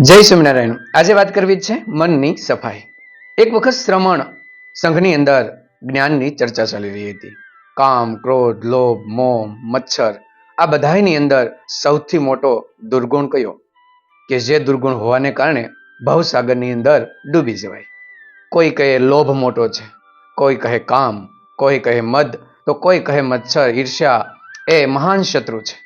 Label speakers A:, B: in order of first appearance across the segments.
A: જય સ્વામિનારાયણ. આજે વાત કરવી છે મનની સફાઈ. એક વખત શ્રમણ સંઘની અંદર જ્ઞાનની ચર્ચા ચાલી રહી હતી. કામ, ક્રોધ, લોભ, મોહ, મચ્છર, આ બધાની અંદર સૌથી મોટો દુર્ગુણ કયો? કે જે દુર્ગુણ હોવાને કારણે ભવસાગરની અંદર ડૂબી જવાય. કોઈ કહે લોભ મોટો છે, કોઈ કહે કામ, કોઈ કહે મદ, તો કોઈ કહે મચ્છર, ઈર્ષ્યા, એ મહાન શત્રુ છે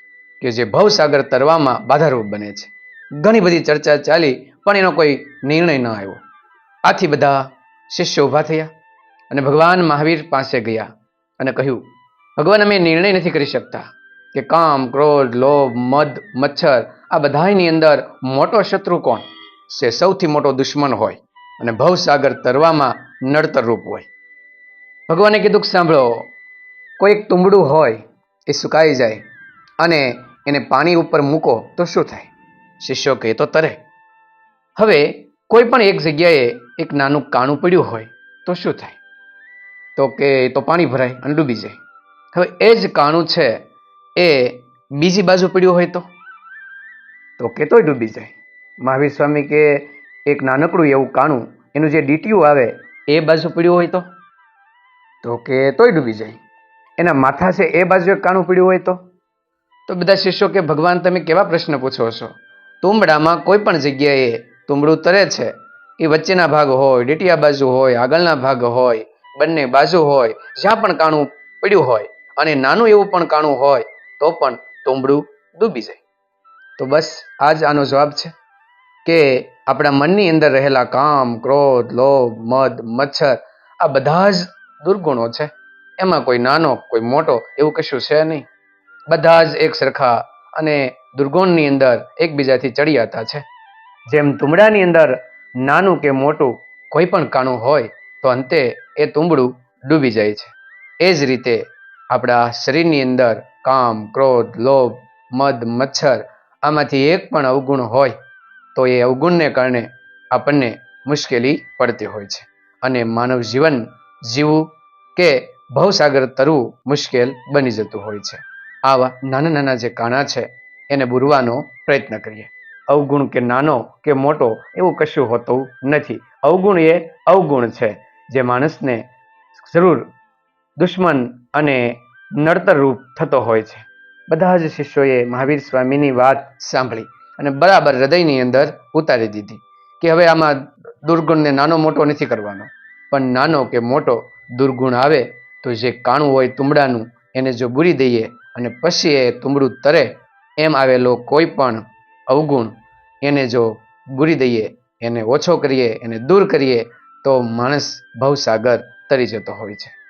A: કે જે ભવસાગર તરવામાં બાધારૂપ બને છે. ઘણી બધી ચર્ચા ચાલી, પણ એનો કોઈ નિર્ણય ન આવ્યો. આથી બધા શિષ્યો ઊભા થયા અને ભગવાન મહાવીર પાસે ગયા અને કહ્યું, ભગવાન, અમે નિર્ણય નથી કરી શકતા કે કામ, ક્રોધ, લોભ, મદ, મચ્છર, આ બધાની અંદર મોટો શત્રુ કોણ? છે સૌથી મોટો દુશ્મન હોય અને ભવસાગર તરવામાં નડતર રૂપ હોય. ભગવાને કીધું કે, સાંભળો કોઈ એક તુંબડું હોય એ સુકાઈ જાય અને એને પાણી ઉપર મૂકો તો શું થાય? શિષ્યો કહે તો તરે. હવે કોઈ પણ એક જગ્યાએ એક નાનું કાણું પડ્યું હોય તો શું થાય? તો કે તો પાણી ભરાય અને ડૂબી જાય. હવે એ જ કાણું છે એ બીજી બાજુ પડ્યું હોય તો? તો કે તોય ડૂબી જાય. મહાવીર સ્વામી કે એક નાનકડું એવું કાણું, એનું જે ડીટીયું આવે, એ બાજુ પડ્યું હોય તો? તો કે તોય ડૂબી જાય. એના માથા છે એ બાજુ એક કાણું પડ્યું હોય તો? તો બધા શિષ્યો કે ભગવાન તમે કેવા પ્રશ્ન પૂછો છો? તુંબડામાં કોઈ પણ જગ્યાએ તુંબડું તરે છે. એ વચ્ચેના ભાગ હોય, ડીટીયા બાજુ હોય, આગળના ભાગ હોય, બંને બાજુ હોય, જ્યાં પણ કાણું પડ્યું હોય અને નાનું એવું પણ કાણું હોય, તો પણ તુંબડું ડૂબી જાય. તો બસ આ જ આનો જવાબ છે કે આપણા મનની અંદર રહેલા કામ, ક્રોધ, લોભ, મદ, મચ્છર, આ બધા જ દુર્ગુણો છે. એમાં કોઈ નાનો, કોઈ મોટો એવું કશું છે નહીં. બધા જ એક સરખા અને દુર્ગુણની અંદર એકબીજાથી ચડિયાતા છે. જેમ તુંબડાની અંદર નાનું કે મોટું કોઈ પણ કાણું હોય, તો અંતે એ તુંબડું ડૂબી જાય છે. એ જ રીતે આપણા શરીરની અંદર કામ, ક્રોધ, લોભ, મદ, મચ્છર આમાંથી એક પણ અવગુણ હોય, તો એ અવગુણને કારણે આપણને મુશ્કેલી પડતી હોય છે. અને માનવ જીવન જીવવું કે ભવસાગર તરવું મુશ્કેલ બની જતું હોય છે. આવા નાના નાના જે કાણા છે એને બુરવાનો પ્રયત્ન કરીએ. અવગુણ કે નાનો કે મોટો એવું કશું હોતું નથી. અવગુણ એ અવગુણ છે, જે માણસને જરૂર દુશ્મન અને નડતરરૂપ થતો હોય છે. બધા જ શિષ્યોએ મહાવીર સ્વામીની વાત સાંભળી અને બરાબર હૃદયની અંદર ઉતારી દીધી કે હવે આમાં દુર્ગુણને નાનો મોટો નથી કરવાનો. પણ નાનો કે મોટો દુર્ગુણ આવે તો જે કાણું હોય તુંબડાનું એને જો બુરી દઈએ અને પછી એ તુંબડું તરે એમ આવેલો કોઈ પણ અવગુણ એને જો ગુરી દઈએ, એને ઓછો કરીએ, એને દૂર કરીએ, તો માણસ ભવસાગર તરી જતો હોય છે.